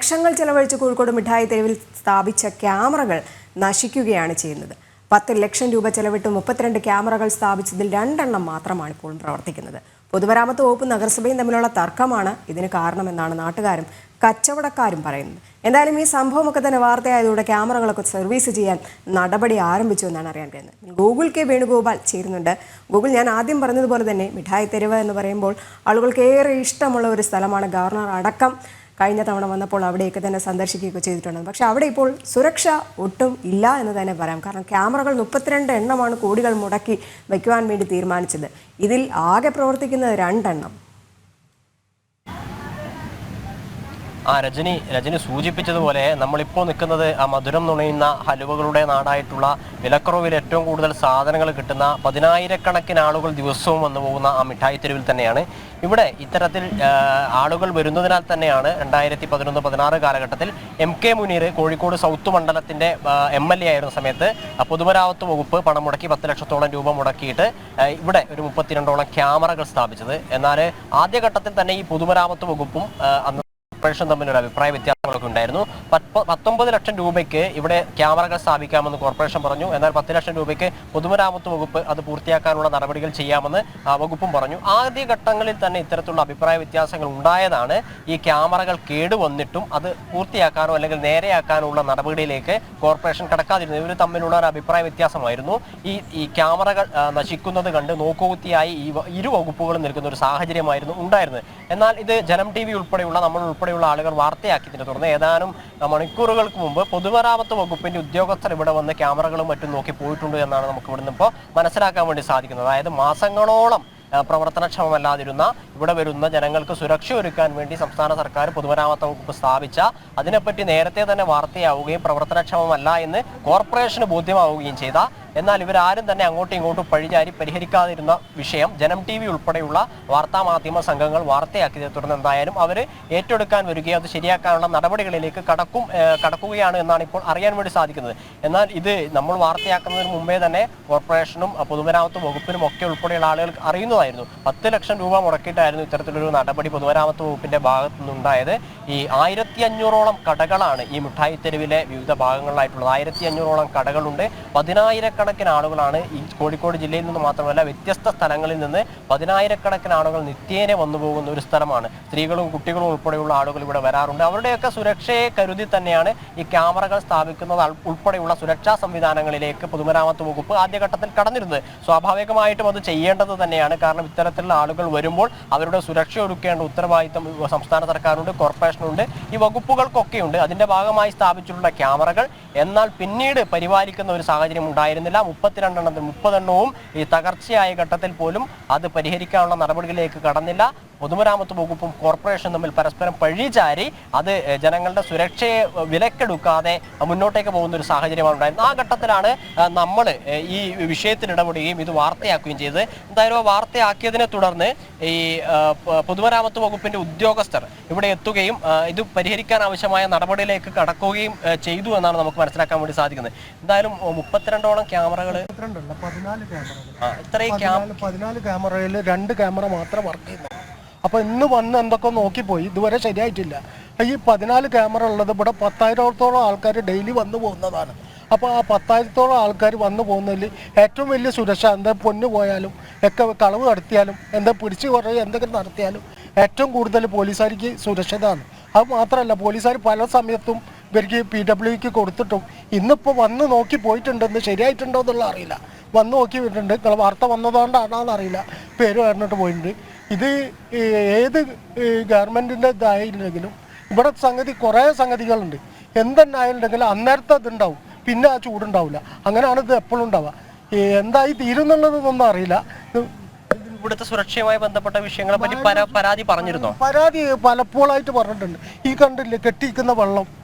ലക്ഷങ്ങൾ ചെലവഴിച്ച് കോഴിക്കോട് മിഠായി തെരുവിൽ സ്ഥാപിച്ച ക്യാമറകൾ നശിക്കുകയാണ് ചെയ്യുന്നത്. പത്ത് ലക്ഷം രൂപ ചെലവിട്ട് മുപ്പത്തിരണ്ട് ക്യാമറകൾ സ്ഥാപിച്ചതിൽ രണ്ടെണ്ണം മാത്രമാണ് ഇപ്പോഴും പ്രവർത്തിക്കുന്നത്. പൊതുമരാമത്ത് വകുപ്പ് നഗരസഭയും തമ്മിലുള്ള തർക്കമാണ് ഇതിന് കാരണമെന്നാണ് നാട്ടുകാരും കച്ചവടക്കാരും പറയുന്നത്. എന്തായാലും ഈ സംഭവമൊക്കെ തന്നെ വാർത്തയായതോടെ ക്യാമറകളൊക്കെ സർവീസ് ചെയ്യാൻ നടപടി ആരംഭിച്ചു എന്നാണ് അറിയാൻ കഴിയുന്നത്. ഗൂഗിൾ കെ വേണുഗോപാൽ ചേരുന്നുണ്ട് ഗൂഗിൾ ഞാൻ ആദ്യം പറഞ്ഞതുപോലെ തന്നെ മിഠായി തെരുവ് എന്ന് പറയുമ്പോൾ ആളുകൾക്ക് ഏറെ ഇഷ്ടമുള്ള ഒരു സ്ഥലമാണ് ഗവർണർ അടക്കം. കഴിഞ്ഞ തവണ വന്നപ്പോൾ അവിടെയൊക്കെ തന്നെ സന്ദർശിക്കുകയൊക്കെ ചെയ്തിട്ടുണ്ട്. പക്ഷേ അവിടെ ഇപ്പോൾ സുരക്ഷ ഒട്ടും ഇല്ല എന്ന് തന്നെ പറയാം. കാരണം ക്യാമറകൾ മുപ്പത്തിരണ്ട് എണ്ണമാണ് കോടികൾ മുടക്കി വയ്ക്കുവാൻ വേണ്ടി തീരുമാനിച്ചത്. ഇതിൽ ആകെ പ്രവർത്തിക്കുന്നത് രണ്ടെണ്ണം. ആ രജനി രജനി സൂചിപ്പിച്ചതുപോലെ നമ്മളിപ്പോൾ നിൽക്കുന്നത് ആ മധുരം നുണയുന്ന ഹലുവകളുടെ നാടായിട്ടുള്ള വിലക്കുറവിൽ ഏറ്റവും കൂടുതൽ സാധനങ്ങൾ കിട്ടുന്ന പതിനായിരക്കണക്കിന് ആളുകൾ ദിവസവും വന്നു പോകുന്ന ആ മിഠായി തെരുവിൽ തന്നെയാണ്. ഇവിടെ ഇത്തരത്തിൽ ആളുകൾ വരുന്നതിനാൽ തന്നെയാണ് രണ്ടായിരത്തി പതിനൊന്ന് പതിനാറ് കാലഘട്ടത്തിൽ M K Muneer Kozhikode south മണ്ഡലത്തിന്റെ എം എൽ എ ആയിരുന്ന സമയത്ത് പൊതുമരാമത്ത് വകുപ്പ് പണം മുടക്കി പത്ത് ലക്ഷത്തോളം രൂപ മുടക്കിയിട്ട് ഇവിടെ ഒരു മുപ്പത്തിരണ്ടോളം ക്യാമറകൾ സ്ഥാപിച്ചത്. എന്നാൽ ആദ്യഘട്ടത്തിൽ തന്നെ ഈ പൊതുമരാമത്ത് വകുപ്പും അന്ന് കോർപ്പറേഷൻ തമ്മിലൊരു അഭിപ്രായ വ്യത്യാസങ്ങളൊക്കെ ഉണ്ടായിരുന്നു. പത്ത് പത്തൊമ്പത് ലക്ഷം രൂപയ്ക്ക് ഇവിടെ ക്യാമറകൾ സ്ഥാപിക്കാമെന്ന് കോർപ്പറേഷൻ പറഞ്ഞു. എന്നാൽ പത്ത് ലക്ഷം രൂപയ്ക്ക് പൊതുമരാമത്ത് വകുപ്പ് അത് പൂർത്തിയാക്കാനുള്ള നടപടികൾ ചെയ്യാമെന്ന് വകുപ്പും പറഞ്ഞു. ആദ്യ ഘട്ടങ്ങളിൽ തന്നെ ഇത്തരത്തിലുള്ള അഭിപ്രായ വ്യത്യാസങ്ങൾ ഉണ്ടായതാണ്. ഈ ക്യാമറകൾ കേടുവന്നിട്ടും അത് പൂർത്തിയാക്കാനോ അല്ലെങ്കിൽ നേരെയാക്കാനുള്ള നടപടിയിലേക്ക് കോർപ്പറേഷൻ കടക്കാതിരുന്നു. ഇവർ തമ്മിലുള്ള ഒരു അഭിപ്രായ വ്യത്യാസമായിരുന്നു. ഈ ഈ ക്യാമറകൾ നശിക്കുന്നത് കണ്ട് നോക്കുകുത്തിയായി ഈ ഇരു വകുപ്പുകളും നിൽക്കുന്ന ഒരു സാഹചര്യമായിരുന്നു ഉണ്ടായിരുന്നത്. എന്നാൽ ഇത് ജനം ടി വി ഉൾപ്പെടെയുള്ള നമ്മൾ ഉൾപ്പെടെയുള്ള ആളുകൾ വാർത്തയാക്കിയതിനെ തുടർന്ന് ഏതാനും മണിക്കൂറുകൾക്ക് മുമ്പ് പൊതുമരാമത്ത് വകുപ്പിന്റെ ഉദ്യോഗസ്ഥർ ഇവിടെ വന്ന് ക്യാമറകളും മറ്റും നോക്കി പോയിട്ടുണ്ട് എന്നാണ് നമുക്ക് ഇവിടുന്ന് ഇപ്പോൾ മനസ്സിലാക്കാൻ വേണ്ടി സാധിക്കുന്നത്. അതായത് മാസങ്ങളോളം പ്രവർത്തനക്ഷമമല്ലാതിരുന്ന ഇവിടെ വരുന്ന ജനങ്ങൾക്ക് സുരക്ഷ ഒരുക്കാൻ വേണ്ടി സംസ്ഥാന സർക്കാർ പൊതുമരാമത്ത് വകുപ്പ് സ്ഥാപിച്ച അതിനെപ്പറ്റി നേരത്തെ തന്നെ വാർത്തയാവുകയും പ്രവർത്തനക്ഷമമല്ല എന്ന് കോർപ്പറേഷന് ബോധ്യമാവുകയും ചെയ്ത എന്നാൽ ഇവരാരും തന്നെ അങ്ങോട്ടും ഇങ്ങോട്ടും പഴിചാരി പരിഹരിക്കാതിരുന്ന വിഷയം ജനം ടി വി ഉൾപ്പെടെയുള്ള വാർത്താ മാധ്യമ സംഘങ്ങൾ വാർത്തയാക്കിയതിനെ തുടർന്ന് എന്തായാലും അവർ ഏറ്റെടുക്കാൻ വരികയും അത് ശരിയാക്കാനുള്ള നടപടികളിലേക്ക് കടക്കും കടക്കുകയാണ് എന്നാണ് ഇപ്പോൾ അറിയാൻ വേണ്ടി സാധിക്കുന്നത്. എന്നാൽ ഇത് നമ്മൾ വാർത്തയാക്കുന്നതിന് മുമ്പേ തന്നെ കോർപ്പറേഷനും പൊതുമരാമത്ത് വകുപ്പിനും ഒക്കെ ഉൾപ്പെടെയുള്ള ആളുകൾ അറിയുന്നതായിരുന്നു. പത്ത് ലക്ഷം രൂപ മുടക്കിയിട്ടായിരുന്നു ഇത്തരത്തിലൊരു നടപടി പൊതുമരാമത്ത് വകുപ്പിന്റെ ഭാഗത്തു നിന്നുണ്ടായത് ഈ ആയിരത്തി അഞ്ഞൂറോളം കടകളാണ് ഈ മിഠായി തെരുവിലെ വിവിധ ഭാഗങ്ങളിലായിട്ടുള്ളത്. ആയിരത്തി അഞ്ഞൂറോളം കടകളുണ്ട്. പതിനായിരക്കണക്കിന് ആളുകളാണ് ഈ കോഴിക്കോട് ജില്ലയിൽ നിന്ന് മാത്രമല്ല വ്യത്യസ്ത സ്ഥലങ്ങളിൽ നിന്ന് പതിനായിരക്കണക്കിന് ആളുകൾ നിത്യേന വന്നു പോകുന്ന ഒരു സ്ഥലമാണ്. സ്ത്രീകളും കുട്ടികളും ഉൾപ്പെടെയുള്ള ആളുകൾ ഇവിടെ വരാറുണ്ട്. അവരുടെയൊക്കെ സുരക്ഷയെ കരുതി തന്നെയാണ് ഈ ക്യാമറകൾ സ്ഥാപിക്കുന്നത്. ഉൾപ്പെടെയുള്ള സുരക്ഷാ സംവിധാനങ്ങളിലേക്ക് പൊതുമരാമത്ത് വകുപ്പ് ആദ്യഘട്ടത്തിൽ കടന്നിരുന്നത്. സ്വാഭാവികമായിട്ടും അത് ചെയ്യേണ്ടത് തന്നെയാണ്. കാരണം ഇത്തരത്തിലുള്ള ആളുകൾ വരുമ്പോൾ അവരുടെ സുരക്ഷ ഒരുക്കേണ്ട ഉത്തരവാദിത്തം സംസ്ഥാന സർക്കാരുണ്ട് കോർപ്പറേഷനുണ്ട് ഈ വകുപ്പുകൾക്കൊക്കെയുണ്ട്. അതിന്റെ ഭാഗമായി സ്ഥാപിച്ചിട്ടുള്ള ക്യാമറകൾ എന്നാൽ പിന്നീട് പരിപാലിക്കുന്ന ഒരു സാഹചര്യം ഉണ്ടായിരുന്നില്ല. മുപ്പത്തിരണ്ടെണ്ണത്തിൽ മുപ്പതെണ്ണവും ഈ തകർച്ചയായ ഘട്ടത്തിൽ പോലും അത് പരിഹരിക്കാനുള്ള നടപടികളിലേക്ക് കടന്നില്ല. പൊതുമരാമത്ത് വകുപ്പും കോർപ്പറേഷനും തമ്മിൽ പരസ്പരം പഴിചാരി അത് ജനങ്ങളുടെ സുരക്ഷയെ വിലക്കെടുക്കാതെ മുന്നോട്ടേക്ക് പോകുന്ന ഒരു സാഹചര്യമാണ് ഉണ്ടായിരുന്നത്. ആ ഘട്ടത്തിലാണ് നമ്മൾ ഈ വിഷയത്തിൽ ഇടപെടുകയും ഇത് വാർത്തയാക്കുകയും ചെയ്തത്. എന്തായാലും ആ വാർത്തയാക്കിയതിനെ തുടർന്ന് ഈ പൊതുമരാമത്ത് വകുപ്പിന്റെ ഉദ്യോഗസ്ഥർ ഇവിടെ എത്തുകയും ഇത് പരിഹരിക്കാൻ ആവശ്യമായ നടപടിയിലേക്ക് കടക്കുകയും ചെയ്തു എന്നാണ് നമുക്ക് മനസ്സിലാക്കാൻ വേണ്ടി സാധിക്കുന്നത്. എന്തായാലും മുപ്പത്തിരണ്ടോളം ക്യാമറകൾ പന്ത്രണ്ടല്ല പതിനാല് ക്യാമറകൾ ക്യാമറയിൽ രണ്ട് ക്യാമറ മാത്രം വർക്ക് ചെയ്യുന്നു അപ്പൊ ഇന്ന് വന്ന് എന്തൊക്കെ നോക്കിപ്പോയി? ഇതുവരെ ശരിയായിട്ടില്ല. ഈ പതിനാല് ക്യാമറ ഉള്ളത് ഇവിടെ പത്തായിരത്തോളം ആൾക്കാർ ഡെയിലി വന്നു പോകുന്നതാണ്. അപ്പോൾ ആ പത്തായിരത്തോളം ആൾക്കാർ വന്നു പോകുന്നതിൽ ഏറ്റവും വലിയ സുരക്ഷ എന്താ പൊന്നു പോയാലും ഒക്കെ കളവ് നടത്തിയാലും എന്താ പിടിച്ചു കുറയുക എന്തെങ്കിലും നടത്തിയാലും ഏറ്റവും കൂടുതൽ പോലീസുകാർക്ക് സുരക്ഷിതമാണ്. അത് മാത്രമല്ല പോലീസുകാർ പല സമയത്തും ഇവർക്ക് പി ഡബ്ല്യുക്ക് കൊടുത്തിട്ടും ഇന്നിപ്പോൾ വന്ന് നോക്കി പോയിട്ടുണ്ടെന്ന് ശരിയായിട്ടുണ്ടോ എന്നുള്ള അറിയില്ല. വന്ന് നോക്കി വിട്ടിട്ടുണ്ട് നിങ്ങളെ വാർത്ത വന്നതുകൊണ്ടാണോ എന്നറിയില്ല പേര് പറഞ്ഞിട്ട് പോയിട്ടുണ്ട്. ഇത് ഏത് ഗവൺമെന്റിന്റെ ഇതായില്ലെങ്കിലും ഇവിടെ സംഗതി കുറേ സംഗതികളുണ്ട്. എന്തെന്നായാലുണ്ടെങ്കിലും അന്നേരത്തെ ഇതുണ്ടാവും. പിന്നെ ആ ചൂടുണ്ടാവില്ല. അങ്ങനെയാണ് ഇത് എപ്പോഴും ഉണ്ടാവുക. എന്തായി തീരുന്നുള്ളതൊന്നും അറിയില്ല. ഇവിടുത്തെ സുരക്ഷയുമായി ബന്ധപ്പെട്ട വിഷയങ്ങളെ പറ്റി പര- പരാതി പറഞ്ഞിരുന്നോ? പരാതി പലപ്പോഴായിട്ട് പറഞ്ഞിട്ടുണ്ട്. ഈ കണ്ടില്ലേ കെട്ടിയിരിക്കുന്ന വെള്ളം.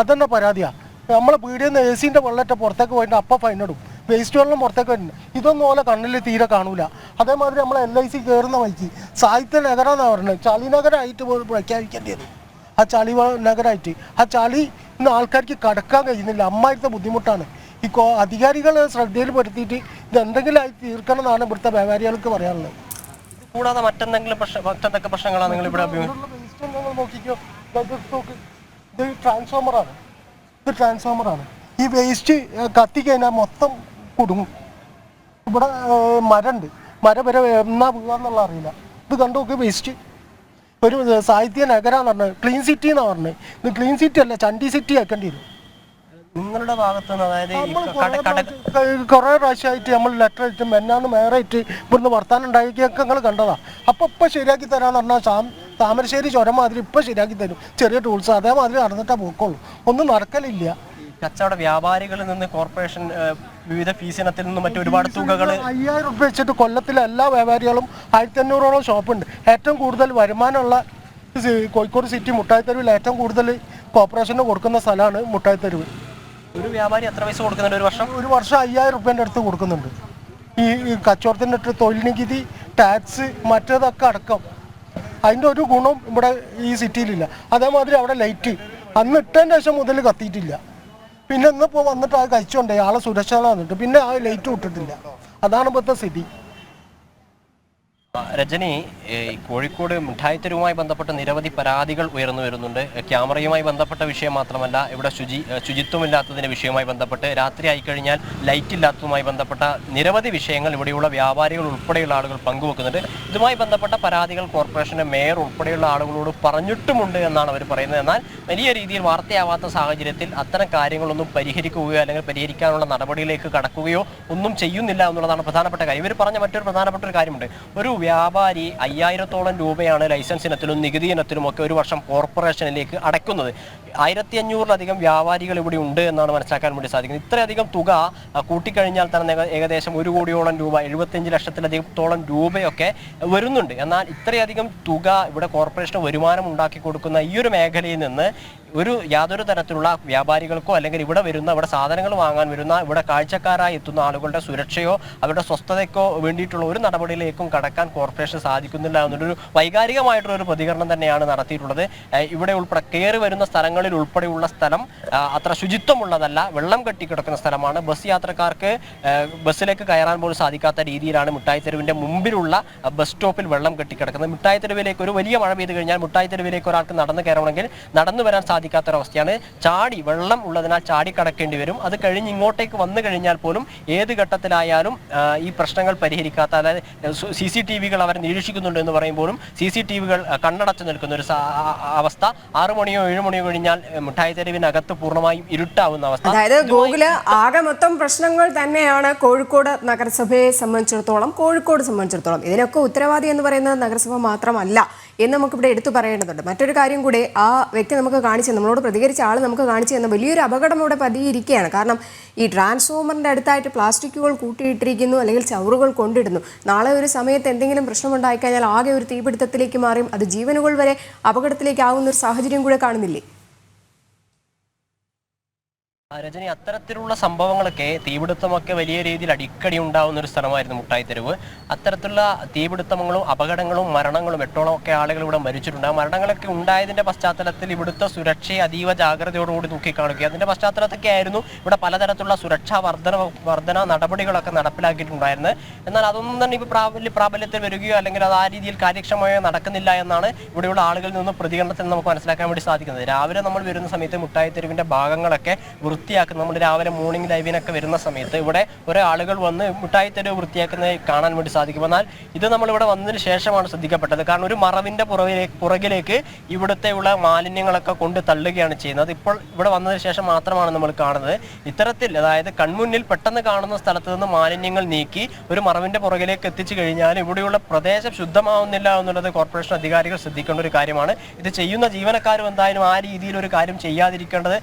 അതന്നെ പരാതിയാ? നമ്മളെ പീടിയിൽ നിന്ന് എ സിന്റെ വെള്ളത്തെ പുറത്തേക്ക് പോയിട്ട് അപ്പം ഫൈനടും വേസ്റ്റ് വെള്ളം പുറത്തേക്ക് വരുന്നുണ്ട് ഇതൊന്നും ഓലെ കണ്ണിൽ തീരെ കാണൂല. അതേമാതിരി നമ്മൾ എൽ ഐ സി കയറുന്ന വഴിക്ക് സാഹിത്യ നഗരം എന്നാണ് പറയുന്നത്? ചളി നഗരമായിട്ട് പോലും പ്രഖ്യാപിക്കേണ്ടി വരും. ആ ചളി നഗരമായിട്ട് ആ ചളി ഇന്ന് ആൾക്കാർക്ക് കടക്കാൻ കഴിയുന്നില്ല. അമ്മായിരത്തെ ബുദ്ധിമുട്ടാണ്. ഈ കോ അധികാരികൾ ശ്രദ്ധയിൽപ്പെടുത്തിയിട്ട് ഇത് എന്തെങ്കിലും ആയി തീർക്കണം എന്നാണ് ഇവിടുത്തെ വ്യാപാരികൾക്ക് പറയാനുള്ളത്. കൂടാതെ മറ്റെന്തെങ്കിലും പ്രശ്നം മറ്റെന്തൊക്കെ പ്രശ്നങ്ങളാണ് നിങ്ങൾ ഇവിടെ നോക്കിക്കോ. ഇത് ട്രാൻസ്ഫോമറാണ് ഇത് ട്രാൻസ്ഫോമറാണ് ഈ വേസ്റ്റ് കത്തിക്കഴിഞ്ഞാൽ മൊത്തം കുടുങ്ങും. ഇവിടെ മരമുണ്ട് മരം വരെ എന്നാ വീഴാന്നുള്ള അറിയില്ല. ഇത് കണ്ടു നോക്ക് വേസ്റ്റ് ഒരു സാഹിത്യ നഗരാന്ന് പറഞ്ഞത് ക്ലീൻ സിറ്റി എന്നാണ് പറഞ്ഞത് ഇത് ക്ലീൻ സിറ്റി അല്ല ചണ്ടി സിറ്റി ആക്കേണ്ടി വരും. നിങ്ങളുടെ ഭാഗത്തുനിന്ന് അതായത് കുറേ പ്രാവശ്യമായിട്ട് നമ്മൾ ലെറ്റർ അയച്ച് മെന്നാന്ന് മേറായിട്ട് ഇവിടുന്ന് വർത്താനം ഉണ്ടാക്കിയൊക്കെ നിങ്ങൾ കണ്ടതാണ് അപ്പം ഇപ്പം ശരിയാക്കി തരാന്ന് പറഞ്ഞാൽ താമരശ്ശേരി ചുരം മാതിരി ഇപ്പം ശരിയാക്കി തരും. ചെറിയ ടൂൾസ് അതേമാതിരി നടന്നിട്ടേ പോക്കുള്ളൂ. ഒന്നും നടക്കലില്ല. കച്ചവട വ്യാപാരികളിൽ നിന്ന് കോർപ്പറേഷൻ വിവിധ ഫീസ് ഇനത്തിൽ നിന്നും മറ്റു ഒരുപാട് തുകകൾ അയ്യായിരം രൂപ വെച്ചിട്ട് കൊല്ലത്തിലെ എല്ലാ വ്യാപാരികളും ആയിരത്തി അഞ്ഞൂറോളം ഷോപ്പുണ്ട് ഏറ്റവും കൂടുതൽ വരുമാനമുള്ള കോഴിക്കോട് സിറ്റി മുട്ടായിത്തെരുവിൽ ഏറ്റവും കൂടുതൽ കോർപ്പറേഷന് കൊടുക്കുന്ന സ്ഥലമാണ് മുട്ടായിത്തെരുവ്. ഒരു വ്യാപാരി എത്ര പൈസ കൊടുക്കുന്നുണ്ട് ഒരു വർഷം? ഒരു വർഷം അയ്യായിരം റുപ്യേന്റെ അടുത്ത് കൊടുക്കുന്നുണ്ട്. ഈ കച്ചവടത്തിന്റെ തൊഴിൽ നികുതി ടാക്സ് മറ്റേതൊക്കെ അടക്കം. അതിന്റെ ഒരു ഗുണം ഇവിടെ ഈ സിറ്റിയിലില്ല. അതേമാതിരി അവിടെ ലൈറ്റ് അന്ന് ഇട്ടതിന് ശേഷം മുതൽ കത്തിയിട്ടില്ല. പിന്നെ ഇന്നിപ്പോൾ വന്നിട്ട് അത് കഴിച്ചോണ്ടേ ആളെ സുരക്ഷ വന്നിട്ട് പിന്നെ ആ ലൈറ്റ് വിട്ടിട്ടില്ല അതാണ് ഇപ്പോഴത്തെ സ്ഥിതി. രജനി കോഴിക്കോട് മിഠായിത്തെരുവുമായി ബന്ധപ്പെട്ട് നിരവധി പരാതികൾ ഉയർന്നു വരുന്നുണ്ട്. ക്യാമറയുമായി ബന്ധപ്പെട്ട വിഷയം മാത്രമല്ല ഇവിടെ ശുചി ശുചിത്വമില്ലാത്തതിന്റെ വിഷയവുമായി ബന്ധപ്പെട്ട് രാത്രി ആയിക്കഴിഞ്ഞാൽ ലൈറ്റ് ഇല്ലാത്തതുമായി ബന്ധപ്പെട്ട നിരവധി വിഷയങ്ങൾ ഇവിടെയുള്ള വ്യാപാരികൾ ഉൾപ്പെടെയുള്ള ആളുകൾ പങ്കുവെക്കുന്നുണ്ട്. ഇതുമായി ബന്ധപ്പെട്ട പരാതികൾ കോർപ്പറേഷന്റെ മേയർ ഉൾപ്പെടെയുള്ള ആളുകളോട് പറഞ്ഞിട്ടുമുണ്ട് എന്നാണ് അവർ പറയുന്നത്. എന്നാൽ വലിയ രീതിയിൽ വാർത്തയാവാത്ത സാഹചര്യത്തിൽ അത്തരം കാര്യങ്ങളൊന്നും പരിഹരിക്കുകയോ അല്ലെങ്കിൽ പരിഹരിക്കാനുള്ള നടപടിയിലേക്ക് കടക്കുകയോ ഒന്നും ചെയ്യുന്നില്ല എന്നുള്ളതാണ് പ്രധാനപ്പെട്ട കാര്യം. ഇവർ പറഞ്ഞ മറ്റൊരു പ്രധാനപ്പെട്ട ഒരു കാര്യമുണ്ട്. ഒരു വ്യാപാരി അയ്യായിരത്തോളം രൂപയാണ് ലൈസൻസ് ഇനത്തിലും നികുതി ഇനത്തിലും ഒക്കെ ഒരു വർഷം കോർപ്പറേഷനിലേക്ക് അടയ്ക്കുന്നത്. ആയിരത്തി അഞ്ഞൂറിലധികം വ്യാപാരികൾ ഇവിടെ ഉണ്ട് എന്നാണ് മനസ്സിലാക്കാൻ വേണ്ടി സാധിക്കുന്നത്. ഇത്രയധികം തുക കൂട്ടിക്കഴിഞ്ഞാൽ തന്നെ ഏകദേശം ഒരു കോടിയോളം രൂപ എഴുപത്തിയഞ്ച് ലക്ഷത്തിലധികത്തോളം രൂപയൊക്കെ വരുന്നുണ്ട്. എന്നാൽ ഇത്രയധികം തുക ഇവിടെ കോർപ്പറേഷൻ വരുമാനം ഉണ്ടാക്കി കൊടുക്കുന്ന ഈ ഒരു മേഖലയിൽ നിന്ന് ഒരു യാതൊരു തരത്തിലുള്ള വ്യാപാരികൾക്കോ അല്ലെങ്കിൽ ഇവിടെ വരുന്ന ഇവിടെ സാധനങ്ങൾ വാങ്ങാൻ വരുന്ന ഇവിടെ കാഴ്ചക്കാരായി എത്തുന്ന ആളുകളുടെ സുരക്ഷയോ അവരുടെ സ്വസ്ഥതയ്ക്കോ വേണ്ടിയിട്ടുള്ള ഒരു നടപടിയിലേക്കും കടക്കാൻ കോർപ്പറേഷൻ സാധിക്കുന്നില്ല എന്നൊരു വൈകാരികമായിട്ടുള്ള ഒരു പ്രതികരണം തന്നെയാണ് നടത്തിയിട്ടുള്ളത്. ഇവിടെ ഉൾപ്പെടെ കയറി വരുന്ന സ്ഥലങ്ങളിൽ ഉൾപ്പെടെയുള്ള സ്ഥലം അത്ര ശുചിത്വമുള്ളതല്ല. വെള്ളം കെട്ടിക്കിടക്കുന്ന സ്ഥലമാണ്. ബസ് യാത്രക്കാർക്ക് ബസ്സിലേക്ക് കയറാൻ പോലും സാധിക്കാത്ത രീതിയിലാണ് മിഠായി തെരുവിന്റെ മുമ്പിലുള്ള ബസ് സ്റ്റോപ്പിൽ വെള്ളം കെട്ടിക്കിടക്കുന്നത്. മിഠായി തെരുവിലേക്ക് ഒരു വലിയ മഴ പെയ്ത് കഴിഞ്ഞാൽ മിഠായി തെരുവിലേക്ക് ഒരാൾക്ക് നടന്നു കയറണമെങ്കിൽ നടന്നു വരാൻ സാധിക്കാത്തൊരവസ്ഥയാണ് ചാടി വെള്ളം ഉള്ളതിനാൽ ചാടി കടക്കേണ്ടി വരും. അത് കഴിഞ്ഞ് ഇങ്ങോട്ടേക്ക് വന്നു കഴിഞ്ഞാൽ പോലും ഏത് ഘട്ടത്തിലായാലും ഈ പ്രശ്നങ്ങൾ പരിഹരിക്കാത്ത അതായത് സി സി ടി വികൾ അവർ നിരീക്ഷിക്കുന്നുണ്ട് എന്ന് പറയുമ്പോഴും സി സി ടി വികൾ കണ്ണടച്ചു നിൽക്കുന്ന ഒരു അവസ്ഥ. ആറു മണിയോ ഏഴ് മണിയോ കഴിഞ്ഞാൽ മിഠായി തെരുവിനകത്ത് പൂർണമായും ഇരുട്ടാവുന്ന അവസ്ഥ. അതായത് ഗോകുല ആകെ മൊത്തം പ്രശ്നങ്ങൾ തന്നെയാണ് കോഴിക്കോട് നഗരസഭയെ സംബന്ധിച്ചിടത്തോളം കോഴിക്കോട് സംബന്ധിച്ചിടത്തോളം. ഇതിനൊക്കെ ഉത്തരവാദി എന്ന് പറയുന്നത് നഗരസഭ മാത്രമല്ല. എന്ന് നമുക്കിവിടെ എടുത്തു പറയേണ്ടതുണ്ട്. മറ്റൊരു കാര്യം കൂടി ആ വ്യക്തി നമുക്ക് കാണിച്ചു നമ്മളോട് പ്രതികരിച്ച ആൾ നമുക്ക് കാണിച്ചു തന്ന വലിയൊരു അപകടം ഇവിടെ പതിയിരിക്കുകയാണ്. കാരണം ഈ ട്രാൻസ്ഫോമറിന്റെ അടുത്തായിട്ട് പ്ലാസ്റ്റിക്കുകൾ കൂട്ടിയിട്ടിരിക്കുന്നു അല്ലെങ്കിൽ ചവറുകൾ കൊണ്ടിടുന്നു. നാളെ ഒരു സമയത്ത് എന്തെങ്കിലും പ്രശ്നമുണ്ടായിക്കഴിഞ്ഞാൽ ആകെ ഒരു തീപിടുത്തത്തിലേക്ക് മാറിയും അത് ജീവനുകൾ വരെ അപകടത്തിലേക്ക് ആവുന്ന ഒരു സാഹചര്യം കൂടെ കാണുന്നില്ലേ? രജനി അത്തരത്തിലുള്ള സംഭവങ്ങളൊക്കെ തീപിടുത്തമൊക്കെ വലിയ രീതിയിൽ അടിക്കടി ഉണ്ടാവുന്ന ഒരു സ്ഥലമായിരുന്നു മുട്ടായി തെരുവ് അത്തരത്തിലുള്ള തീപിടുത്തങ്ങളും അപകടങ്ങളും മരണങ്ങളും എട്ടോളം ഒക്കെ ആളുകൾ ഇവിടെ മരിച്ചിട്ടുണ്ട്. ആ മരണങ്ങളൊക്കെ ഉണ്ടായതിന്റെ പശ്ചാത്തലത്തിൽ ഇവിടുത്തെ സുരക്ഷയെ അതീവ ജാഗ്രതയോടുകൂടി നോക്കിക്കാണുക അതിന്റെ പശ്ചാത്തലത്തൊക്കെ ആയിരുന്നു ഇവിടെ പലതരത്തിലുള്ള സുരക്ഷാ വർധന വർധന നടപടികളൊക്കെ നടപ്പിലാക്കിയിട്ടുണ്ടായിരുന്നത്. എന്നാൽ അതൊന്നും തന്നെ ഇപ്പോൾ പ്രാബല്യ പ്രാബല്യത്തിൽ വരികയോ അല്ലെങ്കിൽ അത് ആ രീതിയിൽ കാര്യക്ഷമമായോ നടക്കുന്നില്ല എന്നാണ് ഇവിടെയുള്ള ആളുകളിൽ നിന്ന് പ്രതികരണത്തിൽ നമുക്ക് മനസ്സിലാക്കാൻ വേണ്ടി സാധിക്കുന്നത്. രാവിലെ നമ്മൾ വരുന്ന സമയത്ത് മുട്ടായി തെരുവിന്റെ ഭാഗങ്ങളൊക്കെ വൃത്തിയാക്കുന്ന നമ്മൾ രാവിലെ മോർണിംഗ് ലൈവിനൊക്കെ വരുന്ന സമയത്ത് ഇവിടെ കുറെ ആളുകൾ വന്ന് മിഠായി തെരുവ് വൃത്തിയാക്കുന്നത് കാണാൻ വേണ്ടി സാധിക്കും. എന്നാൽ ഇത് നമ്മളിവിടെ വന്നതിന് ശേഷമാണ് ശ്രദ്ധിക്കപ്പെട്ടത്. കാരണം ഒരു മറവിന്റെ പുറകിലേക്ക് പുറകിലേക്ക് ഇവിടുത്തെ ഉള്ള മാലിന്യങ്ങളൊക്കെ കൊണ്ട് തള്ളുകയാണ് ചെയ്യുന്നത്. ഇപ്പോൾ ഇവിടെ വന്നതിന് ശേഷം മാത്രമാണ് നമ്മൾ കാണുന്നത്. ഇത്തരത്തിൽ അതായത് കൺമുന്നിൽ പെട്ടെന്ന് കാണുന്ന സ്ഥലത്ത് നിന്ന് മാലിന്യങ്ങൾ നീക്കി ഒരു മറവിന്റെ പുറകിലേക്ക് എത്തിച്ചു കഴിഞ്ഞാൽ ഇവിടെയുള്ള പ്രദേശം ശുദ്ധമാവുന്നില്ല എന്നുള്ളത് കോർപ്പറേഷൻ അധികാരികൾ ശ്രദ്ധിക്കേണ്ട ഒരു കാര്യമാണ്. ഇത് ചെയ്യുന്ന ജീവനക്കാരും എന്തായാലും ആ രീതിയിൽ ഒരു കാര്യം ചെയ്യാതിരിക്കേണ്ടത്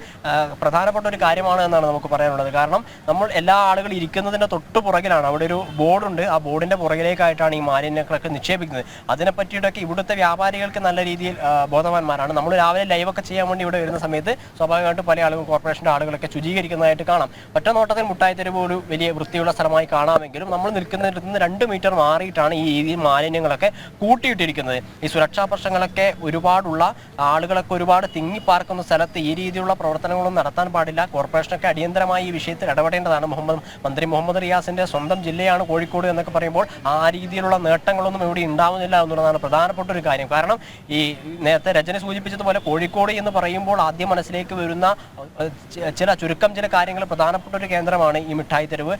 പ്രധാനപ്പെട്ട ഒരു കാര്യമാണ് എന്നാണ് നമുക്ക് പറയാനുള്ളത്. കാരണം നമ്മൾ എല്ലാ ആളുകൾ ഇരിക്കുന്നതിന്റെ തൊട്ട് പുറകിലാണ്. അവിടെ ഒരു ബോർഡുണ്ട്. ആ ബോർഡിന്റെ പുറകിലേക്കായിട്ടാണ് ഈ മാലിന്യങ്ങളൊക്കെ നിക്ഷേപിക്കുന്നത്. അതിനെ പറ്റിയിട്ടൊക്കെ ഇവിടുത്തെ വ്യാപാരികൾക്ക് നല്ല രീതിയിൽ ബോധവാന്മാരാണ്. നമ്മൾ രാവിലെ ലൈവൊക്കെ ചെയ്യാൻ വേണ്ടി ഇവിടെ വരുന്ന സമയത്ത് സ്വാഭാവികമായിട്ടും പല ആളുകളും കോർപ്പറേഷന്റെ ആളുകളൊക്കെ ശുചീകരിക്കുന്നതായിട്ട് കാണാം. ഒറ്റ നോട്ടത്തിൽ മുട്ടായി ഒരു വലിയ വൃത്തിയുള്ള സ്ഥലമായി കാണാമെങ്കിലും നമ്മൾ നിൽക്കുന്നിടത്ത് നിന്ന് രണ്ട് മീറ്റർ മാറിയിട്ടാണ് ഈ രീതിയിൽ മാലിന്യങ്ങളൊക്കെ കൂട്ടിയിട്ടിരിക്കുന്നത്. ഈ സുരക്ഷാ പ്രശ്നങ്ങളൊക്കെ ഒരുപാടുള്ള ആളുകളൊക്കെ ഒരുപാട് തിങ്ങിപ്പാർക്കുന്ന സ്ഥലത്ത് ഈ രീതിയിലുള്ള പ്രവർത്തനങ്ങളൊന്നും നടത്താൻ പാടില്ല. കോർപ്പറേഷനൊക്കെ അടിയന്തരമായി ഈ വിഷയത്തിൽ ഇടപെടേണ്ടതാണ്. മുഹമ്മദ് മന്ത്രി മുഹമ്മദ് റിയാസിന്റെ സ്വന്തം ജില്ലയാണ് കോഴിക്കോട് എന്നൊക്കെ പറയുമ്പോൾ ആ രീതിയിലുള്ള നേട്ടങ്ങളൊന്നും ഇവിടെ ഉണ്ടാവുന്നില്ല എന്നുള്ളതാണ് പ്രധാനപ്പെട്ട ഒരു കാര്യം. കാരണം ഈ നേരത്തെ രചന സൂചിപ്പിച്ചതുപോലെ കോഴിക്കോട് എന്ന് പറയുമ്പോൾ ആദ്യം മനസ്സിലേക്ക് വരുന്ന ചില ചുരുക്കം ചില കാര്യങ്ങൾ പ്രധാനപ്പെട്ട ഒരു കേന്ദ്രമാണ് ഈ മിഠായി തെരുവ്.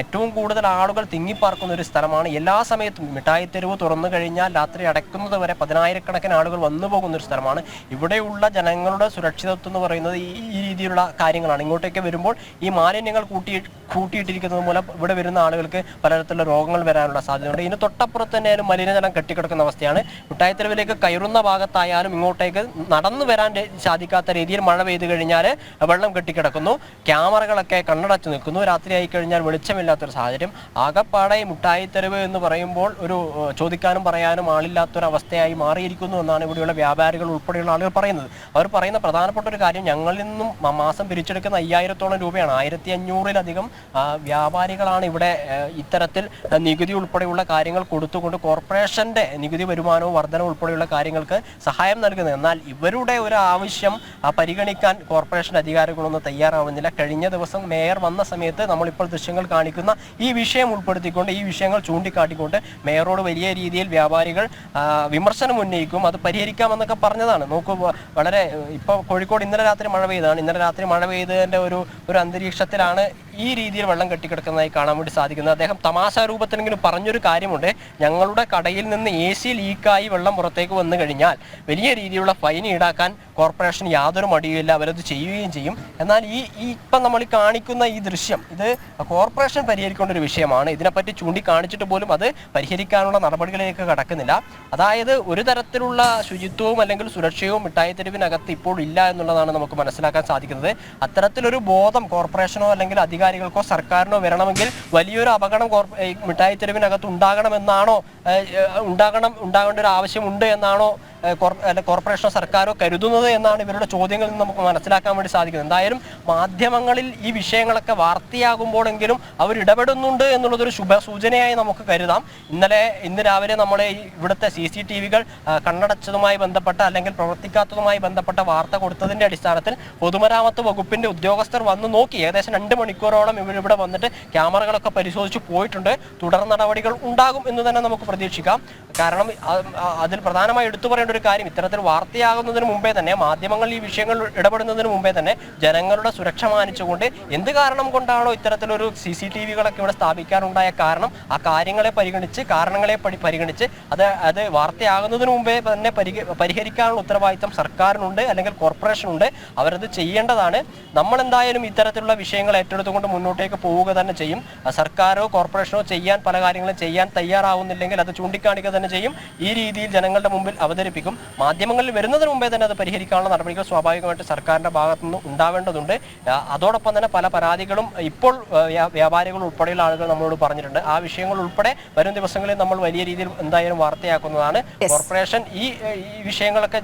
ഏറ്റവും കൂടുതൽ ആളുകൾ തിങ്ങിപ്പാർക്കുന്ന ഒരു സ്ഥലമാണ്. എല്ലാ സമയത്തും മിഠായി തെരുവ് തുറന്നു കഴിഞ്ഞാൽ രാത്രി അടയ്ക്കുന്നത് വരെ പതിനായിരക്കണക്കിന് ആളുകൾ വന്നു പോകുന്ന ഒരു സ്ഥലമാണ്. ഇവിടെയുള്ള ജനങ്ങളുടെ സുരക്ഷിതത്വം എന്ന് പറയുന്നത് ഈ രീതിയിലുള്ള രീതിയിലുള്ള കാര്യങ്ങളാണ് ഇങ്ങോട്ടേക്ക് വരുമ്പോൾ ഈ മാലിന്യങ്ങൾ കൂട്ടി കൂട്ടിയിട്ടിരിക്കുന്നത് മൂലം ഇവിടെ വരുന്ന ആളുകൾക്ക് പലതരത്തിലുള്ള രോഗങ്ങൾ വരാനുള്ള സാധ്യതയുണ്ട്. ഇതിന് തൊട്ടപ്പുറത്ത് തന്നെ ആയാലും മലിനജലം കെട്ടിക്കിടക്കുന്ന അവസ്ഥയാണ്. മുട്ടായത്തെരുവിലേക്ക് കയറുന്ന ഭാഗത്തായാലും ഇങ്ങോട്ടേക്ക് നടന്നു വരാൻ സാധിക്കാത്ത രീതിയിൽ മഴ പെയ്തു കഴിഞ്ഞാൽ വെള്ളം കെട്ടിക്കിടക്കുന്നു. ക്യാമറകളൊക്കെ കണ്ണടച്ചു നിൽക്കുന്നു. രാത്രിയായി കഴിഞ്ഞാൽ വെളിച്ചമില്ലാത്തൊരു സാഹചര്യം. ആകപ്പാടെ മുട്ടായിത്തെരുവ് എന്ന് പറയുമ്പോൾ ഒരു ചോദിക്കാനും പറയാനും ആളില്ലാത്തൊരവസ്ഥയായി മാറിയിരിക്കുന്നു എന്നാണ് ഇവിടെയുള്ള വ്യാപാരികൾ ഉൾപ്പെടെയുള്ള ആളുകൾ പറയുന്നത്. അവർ പറയുന്ന പ്രധാനപ്പെട്ട ഒരു കാര്യം ഞങ്ങളിൽ നിന്നും മാസം മാസം പിരിച്ചെടുക്കുന്ന അയ്യായിരത്തോളം രൂപയാണ്. ആയിരത്തി അഞ്ഞൂറിലധികം വ്യാപാരികളാണ് ഇവിടെ ഇത്തരത്തിൽ നികുതി ഉൾപ്പെടെയുള്ള കാര്യങ്ങൾ കൊടുത്തുകൊണ്ട് കോർപ്പറേഷന്റെ നികുതി വരുമാനവും വർധന ഉൾപ്പെടെയുള്ള കാര്യങ്ങൾക്ക് സഹായം നൽകുന്നത്. എന്നാൽ ഇവരുടെ ഒരു ആവശ്യം പരിഗണിക്കാൻ കോർപ്പറേഷൻ അധികാരികളൊന്നും തയ്യാറാവുന്നില്ല. കഴിഞ്ഞ ദിവസം മേയർ വന്ന സമയത്ത് നമ്മളിപ്പോൾ ദൃശ്യങ്ങൾ കാണിക്കുന്ന ഈ വിഷയം ഉൾപ്പെടുത്തിക്കൊണ്ട് ഈ വിഷയങ്ങൾ ചൂണ്ടിക്കാട്ടിക്കൊണ്ട് മേയറോട് വലിയ രീതിയിൽ വ്യാപാരികൾ വിമർശനം ഉന്നയിക്കും. അത് പരിഹരിക്കാമെന്നൊക്കെ പറഞ്ഞതാണ്. നോക്കൂ വളരെ ഇപ്പോൾ കോഴിക്കോട് ഇന്നലെ രാത്രി മഴ പെയ്താണ്. ഇന്നലെ രാത്രി മഴ പെയ്തതിന്റെ ഒരു ഒരു അന്തരീക്ഷത്തിലാണ് ഈ രീതിയിൽ വെള്ളം കെട്ടിക്കിടക്കുന്നതായി കാണാൻ വേണ്ടി സാധിക്കുന്നത് അദ്ദേഹം തമാശ രൂപത്തിലെങ്കിലും പറഞ്ഞൊരു കാര്യമുണ്ട്. ഞങ്ങളുടെ കടയിൽ നിന്ന് എ സി ലീക്കായി വെള്ളം പുറത്തേക്ക് വന്നു കഴിഞ്ഞാൽ വലിയ രീതിയിലുള്ള ഫൈൻ ഈടാക്കാൻ കോർപ്പറേഷൻ യാതൊരു മടിയുമില്ല. അവരത് ചെയ്യുകയും ചെയ്യും. എന്നാൽ ഈ ഈ ഇപ്പം നമ്മൾ കാണിക്കുന്ന ഈ ദൃശ്യം ഇത് കോർപ്പറേഷൻ പരിഹരിക്കേണ്ട ഒരു വിഷയമാണ്. ഇതിനെപ്പറ്റി ചൂണ്ടിക്കാണിച്ചിട്ട് പോലും അത് പരിഹരിക്കാനുള്ള നടപടികളിലേക്ക് കടക്കുന്നില്ല. അതായത് ഒരു തരത്തിലുള്ള ശുചിത്വവും അല്ലെങ്കിൽ സുരക്ഷയും മിഠായി തെരുവിനകത്ത് ഇപ്പോൾ ഇല്ല എന്നുള്ളതാണ് നമുക്ക് മനസ്സിലാക്കാൻ സാധിക്കുന്നത്. അത്തരത്തിലൊരു ബോധം കോർപ്പറേഷനോ അല്ലെങ്കിൽ അധികാരികൾക്കോ സർക്കാരിനോ വരണമെങ്കിൽ വലിയൊരു അപകടം മിഠായി തെരുവിനകത്ത് ഉണ്ടാകണമെന്നാണോ ഉണ്ടാകണം ഉണ്ടാകേണ്ട ഒരു ആവശ്യമുണ്ട് എന്നാണോ കോർപ്പറേഷനോ സർക്കാരോ കരുതുന്നത് എന്നാണ് ഇവരുടെ ചോദ്യങ്ങളിൽ നിന്ന് നമുക്ക് മനസ്സിലാക്കാൻ വേണ്ടി സാധിക്കുന്നത്. എന്തായാലും മാധ്യമങ്ങളിൽ ഈ വിഷയങ്ങളൊക്കെ വാർത്തയാകുമ്പോഴെങ്കിലും അവർ ഇടപെടുന്നുണ്ട് എന്നുള്ളതൊരു ശുഭ സൂചനയായി നമുക്ക് കരുതാം. ഇന്നലെ ഇന്ന് രാവിലെ നമ്മളെ ഇവിടുത്തെ സി സി ടി വികൾ കണ്ണടച്ചതുമായി ബന്ധപ്പെട്ട അല്ലെങ്കിൽ പ്രവർത്തിക്കാത്തതുമായി ബന്ധപ്പെട്ട വാർത്ത കൊടുത്തതിന്റെ അടിസ്ഥാനത്തിൽ പൊതുമരാമത്ത് വകുപ്പിന്റെ ഉദ്യോഗസ്ഥർ വന്ന് നോക്കി. ഏകദേശം രണ്ട് മണിക്കൂറോളം ഇവർ ഇവിടെ വന്നിട്ട് ക്യാമറകളൊക്കെ പരിശോധിച്ച് പോയിട്ടുണ്ട്. തുടർ നടപടികൾ ഉണ്ടാകും എന്ന് തന്നെ നമുക്ക് പ്രതീക്ഷിക്കാം കാരണം അതിൽ പ്രധാനമായി എടുത്തു പറയേണ്ട ഒരു കാര്യം ഇത്തരത്തിൽ വാർത്തയാകുന്നതിന് മുമ്പേ തന്നെ മാധ്യമങ്ങൾ ഈ വിഷയങ്ങൾ ഇടപെടുന്നതിന് മുമ്പേ തന്നെ ജനങ്ങളുടെ സുരക്ഷ മാനിച്ചുകൊണ്ട് എന്ത് കാരണം കൊണ്ടാണോ ഇത്തരത്തിലൊരു സി സി ടി വികളൊക്കെ ഇവിടെ സ്ഥാപിക്കാനുണ്ടായ കാരണം ആ കാര്യങ്ങളെ പരിഗണിച്ച് കാരണങ്ങളെ പരിഗണിച്ച് അത് അത് വാർത്തയാകുന്നതിന് മുമ്പേ തന്നെ പരിഹരിക്കാനുള്ള ഉത്തരവാദിത്തം സർക്കാരിനുണ്ട് അല്ലെങ്കിൽ കോർപ്പറേഷനുണ്ട്. അവരത് ചെയ്യേണ്ടതാണ്. നമ്മൾ എന്തായാലും ഇത്തരത്തിലുള്ള വിഷയങ്ങൾ ഏറ്റെടുത്തുകൊണ്ട് മുന്നോട്ടേക്ക് പോവുക തന്നെ ചെയ്യും. സർക്കാരോ കോർപ്പറേഷനോ ചെയ്യാൻ പല കാര്യങ്ങളും ചെയ്യാൻ തയ്യാറാവുന്നില്ലെങ്കിൽ അത് ചൂണ്ടിക്കാണിക്കുക തന്നെ ചെയ്യും. ഈ രീതിയിൽ ജനങ്ങളുടെ മുമ്പിൽ അവതരിപ്പിക്കും. മാധ്യമങ്ങളിൽ വരുന്നതിന് മുമ്പേ തന്നെ അത് പരിഹരിക്കാനുള്ള നടപടികൾ സ്വാഭാവികമായിട്ട് സർക്കാരിന്റെ ഭാഗത്തു നിന്ന് ഉണ്ടാവേണ്ടതുണ്ട്. അതോടൊപ്പം തന്നെ പല പരാതികളും ഇപ്പോൾ വ്യാപാരികൾ ഉൾപ്പെടെയുള്ള ആളുകൾ നമ്മളോട് പറഞ്ഞിട്ടുണ്ട്. ആ വിഷയങ്ങൾ ഉൾപ്പെടെ വരും ദിവസങ്ങളിൽ നമ്മൾ വലിയ രീതിയിൽ എന്തായാലും വാർത്തയാക്കുന്നതാണ്. കോർപ്പറേഷൻ ഈ ഈ വിഷയങ്ങളൊക്കെ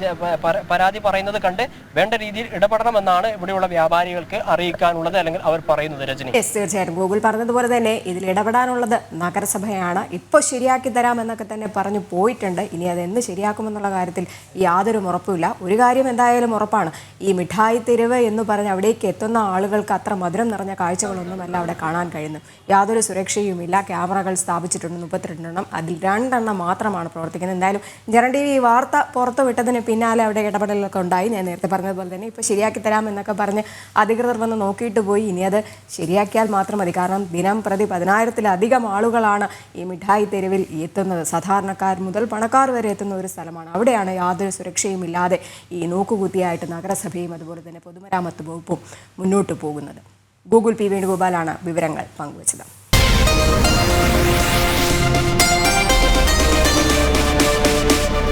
പരാതി പറയുന്നത് കണ്ട് വേണ്ട രീതിയിൽ ഇടപെടണമെന്നാണ് ഇവിടെയുള്ള വ്യാപാരികൾക്ക് അറിയിക്കാനുള്ളത് അല്ലെങ്കിൽ അവർ പറയുന്നത് രജനി. തീർച്ചയായിട്ടും. ഗൂഗിൾ പറഞ്ഞതുപോലെ തന്നെ ഇതിൽ ഇടപെടാനുള്ളത് നഗരസഭയാണ്. ഇപ്പോൾ ശരിയാക്കി തരാമെന്നൊക്കെ തന്നെ പറഞ്ഞു പോയിട്ടുണ്ട്. ഇനി അതെന്ന് ശരിയാക്കുമെന്നുള്ള കാര്യത്തിൽ യാതൊരു ഉറപ്പുമില്ല. ഒരു കാര്യം എന്തായാലും ഉറപ്പാണ്. ഈ മിഠായി തെരുവ് എന്ന് പറഞ്ഞ് അവിടേക്ക് എത്തുന്ന ആളുകൾക്ക് അത്ര മധുരം നിറഞ്ഞ കാഴ്ചകളൊന്നുമല്ല അവിടെ കാണാൻ കഴിയുന്നു യാതൊരു സുരക്ഷയുമില്ല. ക്യാമറകൾ സ്ഥാപിച്ചിട്ടുണ്ട് മുപ്പത്തിരണ്ടെണ്ണം അതിൽ രണ്ടെണ്ണം മാത്രമാണ് പ്രവർത്തിക്കുന്നത്. എന്തായാലും ജനറൽ ടി വി ഈ വാർത്ത പുറത്തു വിട്ടതിന് പിന്നാലെ അവിടെ ഇടപെടലൊക്കെ ഉണ്ടായി. ഞാൻ നേരത്തെ പറഞ്ഞതുപോലെ തന്നെ ഇപ്പോൾ ശരിയാക്കി തരാം എന്നൊക്കെ പറഞ്ഞ് അധികൃതർ വന്ന് നോക്കിയിട്ട് പോയി. ഇനി അത് ശരിയാക്കിയാൽ മാത്രം മതി. കാരണം ദിനം പ്രതി പതിനായിരത്തിലധികം ആളുകളാണ് ഈ മിഠായി തെരുവിൽ എത്തുന്നത്. സാധാരണക്കാർ മുതൽ പണക്കാർ വരെ എത്തുന്ന ഒരു സ്ഥലമാണ്. അവിടെയാണ് യാതൊരു സുരക്ഷയും ഇല്ലാതെ ഈ നോക്കുകുത്തിയായിട്ട് നഗരസഭയും അതുപോലെ തന്നെ പൊതുമരാമത്ത് വകുപ്പും മുന്നോട്ട് പോകുന്നത്. ഗൂഗിൾ പി വേണുഗോപാലാണ് വിവരങ്ങൾ പങ്കുവച്ചത്.